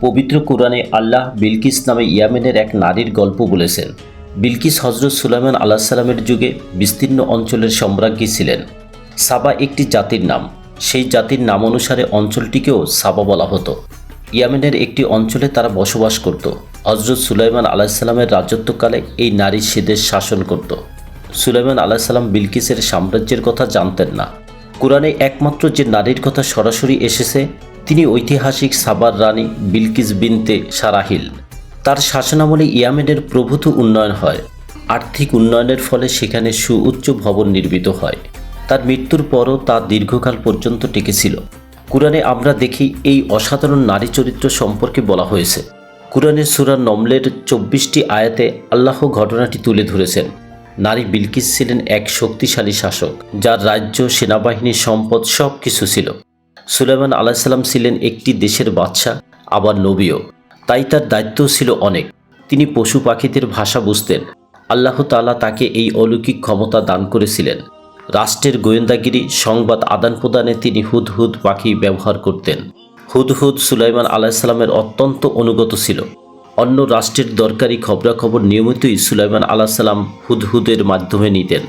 পবিত্র কোরআনে আল্লাহ বিলকিস নামে ইয়ামেনের এক নারীর গল্প বলেছেন। বিলকিস হজরত সুলাইমান আল্লাহ সাল্লামের যুগে বিস্তীর্ণ অঞ্চলের সম্রাজ্ঞী ছিলেন। সাবা একটি জাতির নাম। সেই জাতির নাম অনুসারে অঞ্চলটিকেও সাবা বলা হতো। ইয়ামেনের একটি অঞ্চলে তারা বসবাস করত। হজরত সুলাইমান আলাহিসাল্লামের রাজত্বকালে এই নারী সে দেশ শাসন করত। সুলাইমান আলাহিসাল্লাম বিলকিসের সাম্রাজ্যের কথা জানতেন না। কোরআনে একমাত্র যে নারীর কথা সরাসরি এসেছে তিনি ঐতিহাসিক সাবার রানী বিলকিস বিনতে সারাহিল। তার শাসনামলে ইয়ামেনের প্রভূত উন্নয়ন হয়। আর্থিক উন্নয়নের ফলে সেখানে সুউচ্চ ভবন নির্মিত হয়। তার মৃত্যুর পরও তা দীর্ঘকাল পর্যন্ত টিকেছিল কোরআনে আমরা দেখি এই অসাধারণ নারী চরিত্র সম্পর্কে বলা হয়েছে। কোরআনের সুরা নমলের চব্বিশটি আয়াতে আল্লাহ ঘটনাটি তুলে ধরেছেন। নারী বিলকিস ছিলেন এক শক্তিশালী শাসক, যার রাজ্য সেনাবাহিনী সম্পদ সব কিছু ছিল। সুলেমান আলাহিসাল্লাম ছিলেন একটি দেশের বাদশা আবার নবীও। তাই তার দায়িত্বও ছিল অনেক। তিনি পশু পাখিদের ভাষা বুঝতেন। আল্লাহ তাআলা তাকে এই অলৌকিক ক্ষমতা দান করেছিলেন। রাষ্ট্রের গোয়েন্দাগিরি, সংবাদ আদান প্রদানে তিনি হুদহুদ পাখি ব্যবহার করতেন। হুদহুদ সুলাইমান আলাহিসাল্লামের অত্যন্ত অনুগত ছিল। অন্য রাষ্ট্রের দরকারি খবরাখবর নিয়মিতই সুলাইমান আলাহিসাল্লাম হুদহুদের মাধ্যমে নিতেন।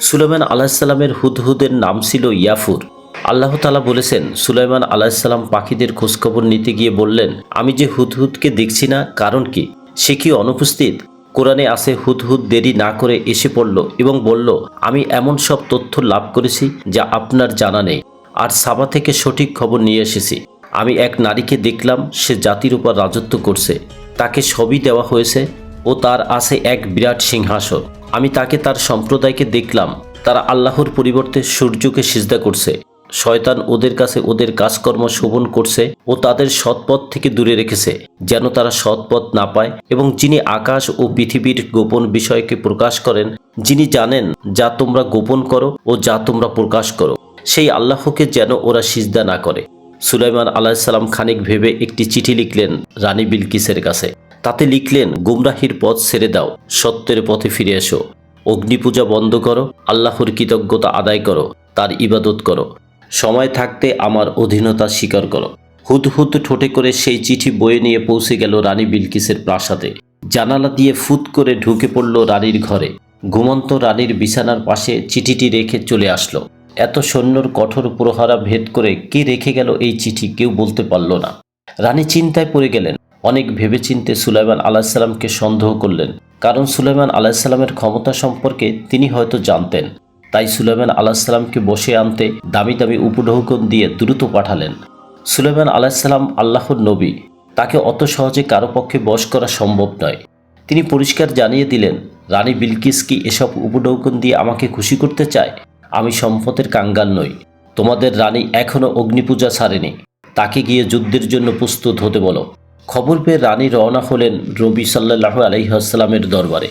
সুলাইমান আলাহিসাল্লামের হুদহুদের নাম ছিল ইয়াফুর। আল্লাহ তালা বলেছেন, সুলাইমান আলাহিসাল্লাম পাখিদের খোঁজখবর নিতে গিয়ে বললেন, আমি যে হুদহুদকে দেখছি না, কারণ কি? সে কি অনুপস্থিত? কোরআনে আসে হুদহুদ দেরি না করে এসে পড়ল এবং বলল, আমি এমন সব তথ্য লাভ করেছি যা আপনার জানা নেই, আর সাবা থেকে সঠিক খবর নিয়ে এসেছি। আমি এক নারীকে দেখলাম, সে জাতির উপর রাজত্ব করছে। তাকে সবই দেওয়া হয়েছে ও তার আছে এক বিরাট সিংহাসন। আমি তাকে তার সম্প্রদায়কে দেখলাম। তারা আল্লাহর পরিবর্তে সূর্যকে সিজদা করছে। শয়তান ওদের কাছে ওদের কাজকর্ম শোভন করছে ও তাদের সৎপথ থেকে দূরে রেখেছে, যেন তারা সৎপথ না পায় এবং যিনি আকাশ ও পৃথিবীর গোপন বিষয়কে প্রকাশ করেন, যিনি জানেন যা তোমরা গোপন করো ও যা তোমরা প্রকাশ করো, সেই আল্লাহকে যেন ওরা সিজদা না করে। সুলাইমান আলাহিসাল্লাম খানিক ভেবে একটি চিঠি লিখলেন রানী বিলকিসের কাছে। তাতে লিখলেন, গুমরাহির পথ ছেড়ে দাও, সত্যের পথে ফিরে এসো। অগ্নিপূজা বন্ধ করো, আল্লাহর কৃতজ্ঞতা আদায় করো, তার ইবাদত করো। সময় থাকতে আমার অধীনতা স্বীকার করো। হুদ ঠোঁটে করে সেই চিঠি বয়ে নিয়ে পৌঁছে গেল রানী বিলকিসের প্রাসাদে। জানালা দিয়ে ফুত করে ঢুকে পড়ল রানীর ঘরে। ঘুমন্ত রানীর বিছানার পাশে চিঠিটি রেখে চলে আসলো। এত সৈন্যর কঠোর প্রহারা ভেদ করে কে রেখে গেল এই চিঠি কেউ বলতে পারল না। রানী চিন্তায় পড়ে গেলেন। অনেক ভেবেচিন্তে সুলাইমান আলাহিসাল্লামকে সন্দেহ করলেন। কারণ সুলাইমান আলাহিসাল্লামের ক্ষমতা সম্পর্কে তিনি হয়তো জানতেন। তাই সুলাইমান আলাহিসাল্লামকে বসে আনতে দামি দামি উপঢৌকন দিয়ে দ্রুত পাঠালেন। সুলাইমান আলাহিসাল্লাম আল্লাহর নবী। তাকে অত সহজে কারও পক্ষে বশ করা সম্ভব নয়। তিনি পরিষ্কার জানিয়ে দিলেন, রানী বিলকিস কি এসব উপঢৌকন দিয়ে আমাকে খুশি করতে চায়? আমি সম্পদের কাঙ্গাল নই। তোমাদের রানী এখনও অগ্নিপূজা ছাড়েনি। তাকে গিয়ে যুদ্ধের জন্য প্রস্তুত হতে বলো। খবর পেয়ে রানী রওনা হলেন রবি সাল্লাহ আলহিহাস্লামের দরবারে।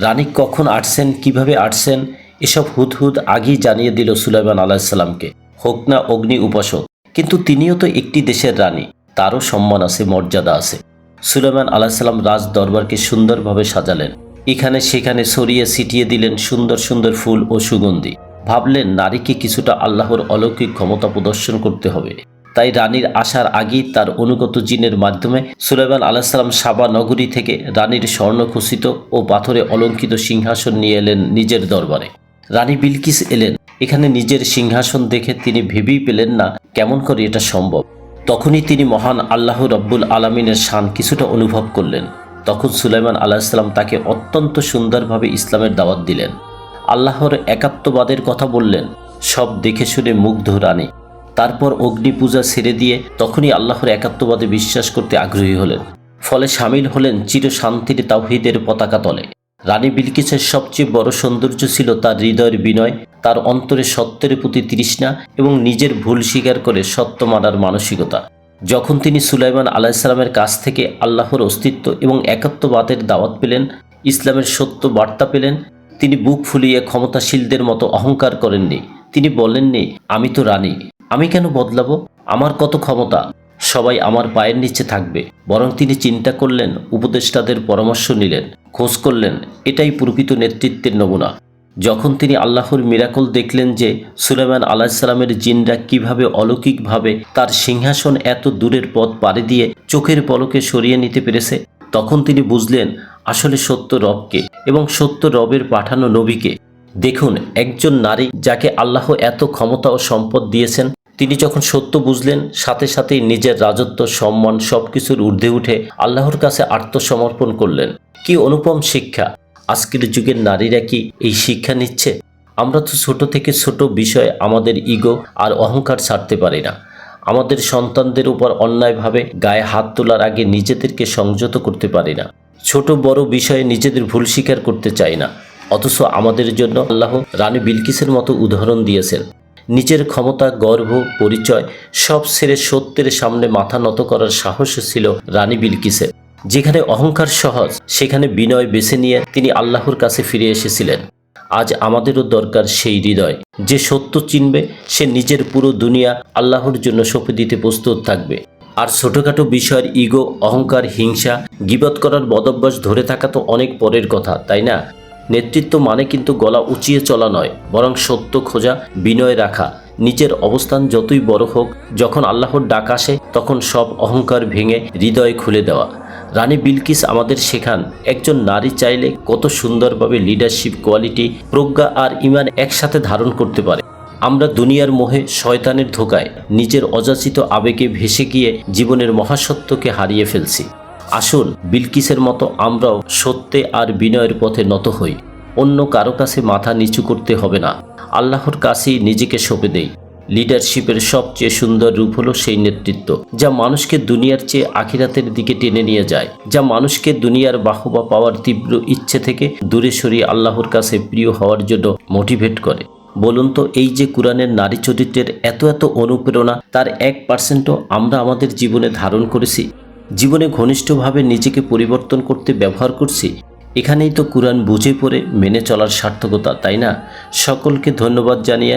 রানী কখন আসছেন, কীভাবে আসছেন এসব হুদহুদ আগেই জানিয়ে দিল সুলাইমান আলাহিসাল্লামকে হোক না অগ্নি উপাসক। কিন্তু তিনিও তো একটি দেশের রানী, তারও সম্মান আছে, মর্যাদা আছে। সুলাইমান আলাহিসাল্লাম রাজ দরবারকে সুন্দরভাবে সাজালেন। এখানে সেখানে সরিয়ে ছিটিয়ে দিলেন সুন্দর সুন্দর ফুল ও সুগন্ধি। ভাবলেন নারীকে কিছুটা আল্লাহর অলৌকিক ক্ষমতা প্রদর্শন করতে হবে। তাই রানীর আসার আগেই তার অনুগত জিনের মাধ্যমে সুলাইমান আলাহিসাল্লাম সাবা নগরী থেকে রানীর স্বর্ণখচিত ও পাথরে অলঙ্কিত সিংহাসন নিয়ে এলেন নিজের দরবারে। রানী বিলকিস এলেন। এখানে নিজের সিংহাসন দেখে তিনি ভেবেই পেলেন না কেমন করে এটা সম্ভব। তখনই তিনি মহান আল্লাহ রব্বুল আলমিনের শান কিছুটা অনুভব করলেন। তখন সুলাইমান আলাহিসাল্লাম তাকে অত্যন্ত সুন্দরভাবে ইসলামের দাওয়াত দিলেন। আল্লাহর একাত্মবাদের কথা বললেন, সব দেখে শুনে মুগ্ধ রানী। তারপর অগ্নি পূজা ছেড়ে দিয়ে তখনই আল্লাহর একাত্মবাদে বিশ্বাস করতে আগ্রহী হলেন। ফলে সামিল হলেন চির শান্তির তাওহিদের পতাকা তলে। রানী বিলকিসের সবচেয়ে বড় সৌন্দর্য ছিল তার হৃদয়ের বিনয়, তার অন্তরে সত্যের প্রতি তৃষ্ণা এবং নিজের ভুল স্বীকার করে সত্য মানার মানসিকতা। যখন তিনি সুলাইমান আলাহিসাল্লামের কাছ থেকে আল্লাহর অস্তিত্ব এবং একাত্মবাদের দাওয়াত পেলেন, ইসলামের সত্য বার্তা পেলেন, তিনি বুক ফুলিয়ে ক্ষমতাশীলদের মতো অহংকার করেননি। তিনি বলেননি, আমি তো রানী, আমি কেন বদলাবো? আমার কত ক্ষমতা? সবাই আমার পায়ের নিচে থাকবে। বরং তিনি চিন্তা করলেন, উপদেষ্টাদের পরামর্শ নিলেন। খোঁজ করলেন, এটাই প্রকৃত নেতৃত্বের নমুনা। যখন তিনি আল্লাহর মিরাকল দেখলেন যে সুলেমান আলাহিসাল্লামের জিনরা কীভাবে অলৌকিকভাবে তার সিংহাসন এত দূরের পথ পাড়ি দিয়ে চোখের পলকে সরিয়ে নিতে পেরেছে, তখন তিনি বুঝলেন, আসলে সত্য রবকে এবং সত্য রবের পাঠানো নবীকে। দেখুন, একজন নারী যাকে আল্লাহ এত ক্ষমতা ও সম্পদ দিয়েছেন, তিনি যখন সত্য বুঝলেন, সাথে সাথেই নিজের রাজত্ব, সম্মান সবকিছুর ঊর্ধ্বে উঠে আল্লাহর কাছে আত্মসমর্পণ করলেন। কি অনুপম শিক্ষা? আজকের যুগের নারীরা কি এই শিক্ষা নিচ্ছে? আমরা তো ছোট থেকে ছোট বিষয়ে আমাদের ইগো আর অহংকার ছাড়তে পারি না। আমাদের সন্তানদের উপর অন্যায়ভাবে গায়ে হাত তোলার আগে নিজেদেরকে সংযত করতে পারি না। ছোট বড় বিষয়ে নিজেদের ভুল স্বীকার করতে চাই না। অথচ আমাদের জন্য আল্লাহ রানী বিলকিসের মতো উদাহরণ দিয়েছেন। নিজের ক্ষমতা, গর্ব, পরিচয় সব ছেড়ে সত্যের সামনে মাথা নত করার সাহস ছিল রানী বিলকিসের। যেখানে অহংকার সহজ, সেখানে বিনয় বেছে নিয়ে তিনি আল্লাহর কাছে ফিরে এসেছিলেন। আজ আমাদেরও দরকার সেই হৃদয়, যে সত্য চিনবে, সে নিজের পুরো দুনিয়া আল্লাহর জন্য সঁপে দিতে প্রস্তুত থাকবে। আর ছোটখাটো বিষয়ের ইগো, অহংকার, হিংসা, গিবত করার বদভ্যাস ধরে থাকা তো অনেক পরের কথা, তাই না? নেতৃত্ব মানে কিন্তু গলা উঁচিয়ে চলা নয়, বরং সত্য খোঁজা, বিনয় রাখা। নিজের অবস্থান যতই বড় হোক, যখন আল্লাহর ডাক আসে, তখন সব অহংকার ভেঙে হৃদয় খুলে দেওয়া। রানী বিলকিস আমাদের শেখান, একজন নারী চাইলে কত সুন্দরভাবে লিডারশিপ কোয়ালিটি প্রজ্ঞা আর ইমান একসাথে ধারণ করতে পারে। আমরা দুনিয়ার মোহে শয়তানের ধোকায় নিজের অযাচিত আবেগে ভেসে গিয়ে জীবনের মহাসত্যকে হারিয়ে ফেলছি। আসুন, বিলকিসের মতো আমরাও সত্যে আর বিনয়ের পথে নত হই। অন্য কারও কাছে মাথা নিচু করতে হবে না। আল্লাহর কাছেই নিজেকে সঁপে দেই। লিডারশিপের সবচেয়ে সুন্দর রূপ হলো সেই নেতৃত্ব, যা মানুষকে দুনিয়ার চেয়ে আখিরাতের দিকে টেনে নিয়ে যায়, যা মানুষকে দুনিয়ার বাহবা পাওয়ার তীব্র ইচ্ছে থেকে দূরে সরিয়ে আল্লাহর কাছে প্রিয় হওয়ার জন্য মোটিভেট করে। বলুন তো, এই যে কোরআনের নারী চরিত্রের এত এত অনুপ্রেরণা, তার এক পার্সেন্টও আমরা আমাদের জীবনে ধারণ করেছি? জীবনে ঘনিষ্ঠভাবে নিজেকে পরিবর্তন করতে ব্যবহার করছি? এখানেই তো কোরআন বুঝে পড়ে মেনে চলার সার্থকতা, তাই না? সকলকে ধন্যবাদ জানিয়ে